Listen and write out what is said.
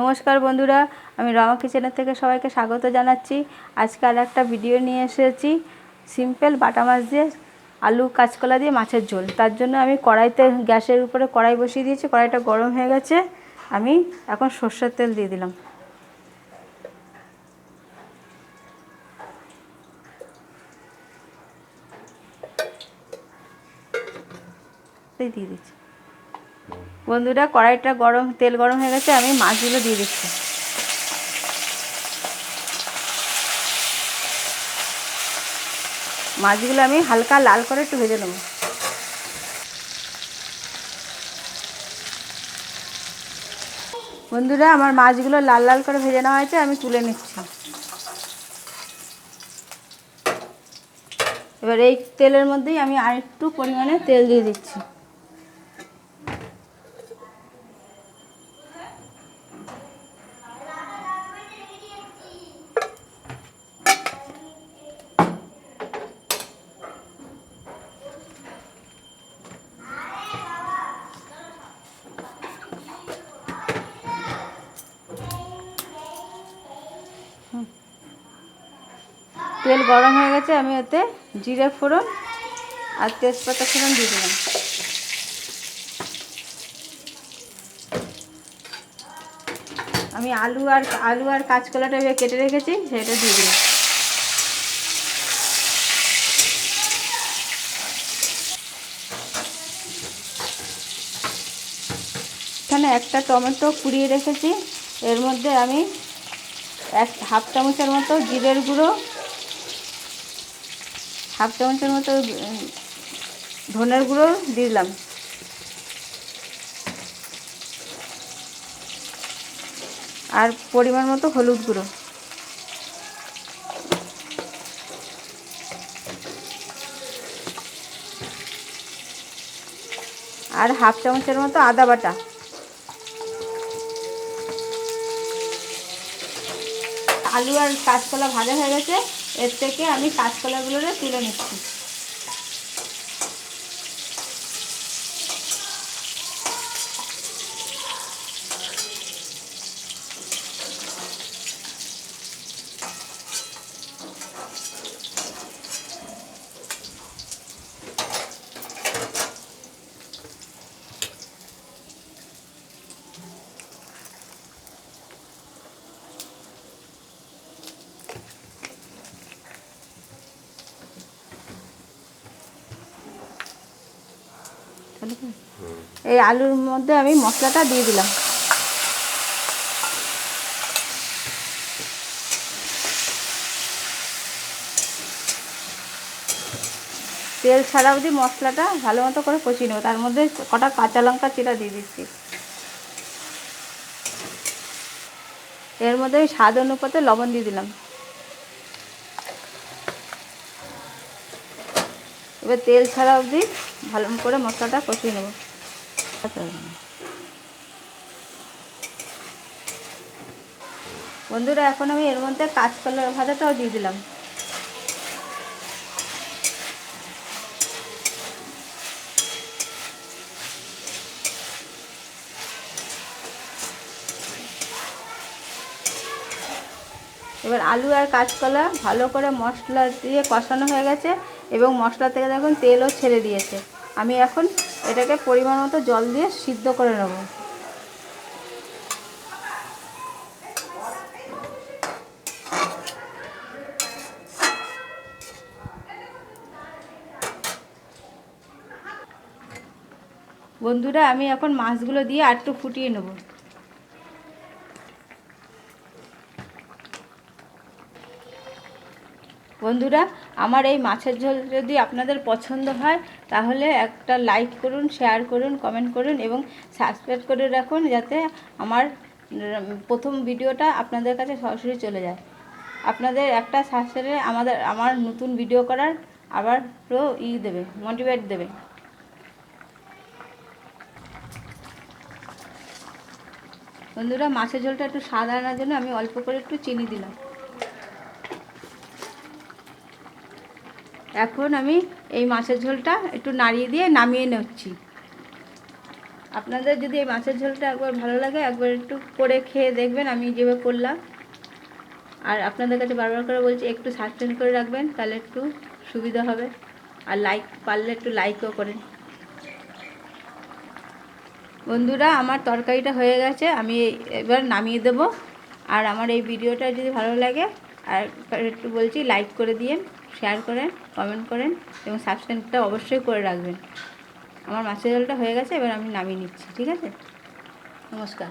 নমস্কার বন্ধুরা, আমি রমা কিচেনের থেকে সবাইকে স্বাগত জানাচ্ছি। আজকে আর একটা ভিডিও নিয়ে এসেছি। সিম্পল বাটা মাছ দিয়ে আলু কাঁচকলা দিয়ে মাছের ঝোল। তার জন্য আমি কড়াইতে গ্যাসের উপরে কড়াই বসিয়ে দিয়েছি, কড়াইটা গরম হয়ে গেছে। আমি এখন সর্ষের তেল দিয়ে দিলাম। দিয়ে দিচ্ছি। বন্ধুরা, কড়াইটা গরম, তেল গরম হয়ে গেছে, আমি মাছগুলো দিয়ে দিচ্ছি। মাছগুলো আমি হালকা লাল করে একটু ভেজে নেব। বন্ধুরা, আমার মাছগুলো লাল লাল করে ভেজে নেওয়া হয়েছে, আমি তুলে নিচ্ছি। এবার এই তেলের মধ্যেই আমি আরেকটু পরিমাণে তেল দিয়ে দিচ্ছি। তেল গরম হয়ে গেছে, আমি ওতে জিরে ফোড়ন আর তেজপাতা ফোড়ন দিয়ে দিলাম। আমি আলু আর আলু আর কাঁচকলাটা কেটে রেখেছি, সেটা দিয়ে দিলাম। এখানে একটা টমেটো কুড়িয়ে রেখেছি, এর মধ্যে আমি এক হাফ চামচের মতো জিরের গুঁড়ো হাফ চামচের মতো ধনের গুঁড়ো দিলাম। আর পরিমাণ মতো হলুদ গুঁড়ো। আর হাফ চামচের মতো আদা বাটা। আলু আর কাঁচকলা ভাজা হয়ে গেছে। এর থেকে আমি কাঁচকলাগুলোরে তুলে নিচ্ছি। এই আলুর মধ্যে আমি মশলাটা দিয়ে দিলাম। তেল ছাড়া অবধি মশলাটা ভালো মতো করে কষিয়ে নেব। তার মধ্যে কটা কাঁচা লঙ্কা চিরা দিয়ে দিচ্ছি। এর মধ্যে আমি স্বাদ অনুপাতে লবণ দিয়ে দিলাম। এবার তেল ছাড়া অবধি ভালো করে মশলাটা কষিয়ে নেব। বন্ধুরা, এখন আমি এর মধ্যে কাঁচকলা ভাজাটাও দিয়ে দিলাম। এবার আলু আর কাঁচকলা ভালো করে মশলা দিয়ে কষানো হয়ে গেছে। এবং মশলা থেকে দেখুন তেলও ছেড়ে দিয়েছে। আমি এখন এটাকে পরিমাণ মতো জল দিয়ে সিদ্ধ করে নেব। বন্ধুরা, আমি এখন মাছগুলো দিয়ে আর একটু ফুটিয়ে নেব। বন্ধুরা, আমার এই মাছের ঝোল যদি আপনাদের পছন্দ হয়, তাহলে একটা লাইক করুন শেয়ার করুন কমেন্ট করুন এবং সাবস্ক্রাইব করে রাখুন যাতে আমার প্রথম ভিডিওটা আপনাদের কাছে সরাসরি চলে যায়। আপনাদের একটা সাবস্ক্রাইবে আমাদের, আমার নতুন ভিডিও করার আবার আবারও ই দেবে মোটিভেট দেবে। বন্ধুরা, মাছের ঝোলটা একটু স্বাদ আনার জন্য আমি অল্প করে একটু চিনি দিলাম। এখন আমি এই মাছের ঝোলটা একটু নাড়িয়ে দিয়ে নামিয়ে নিচ্ছি। আপনাদের যদি এই মাছের ঝোলটা একবার ভালো লাগে, একবার একটু করে খেয়ে দেখবেন, আমি যেভাবে করলাম। আর আপনাদের কাছে বারবার করে বলছি, একটু সাবস্ক্রাইব করে রাখবেন, তাহলে একটু সুবিধা হবে। আর লাইক পারলে একটু লাইকও করেন। বন্ধুরা, আমার তরকারিটা হয়ে গেছে, আমি এবার নামিয়ে দেব। আর আমার এই ভিডিওটা যদি ভালো লাগে আর একটু বলছি লাইক করে দিয়েন শেয়ার করেন কমেন্ট করেন এবং সাবস্ক্রাইবটা অবশ্যই করে রাখবেন। আমার মাছের ঝোলটা হয়ে গেছে, এবার আমি নামিয়ে নিচ্ছি, ঠিক আছে? নমস্কার।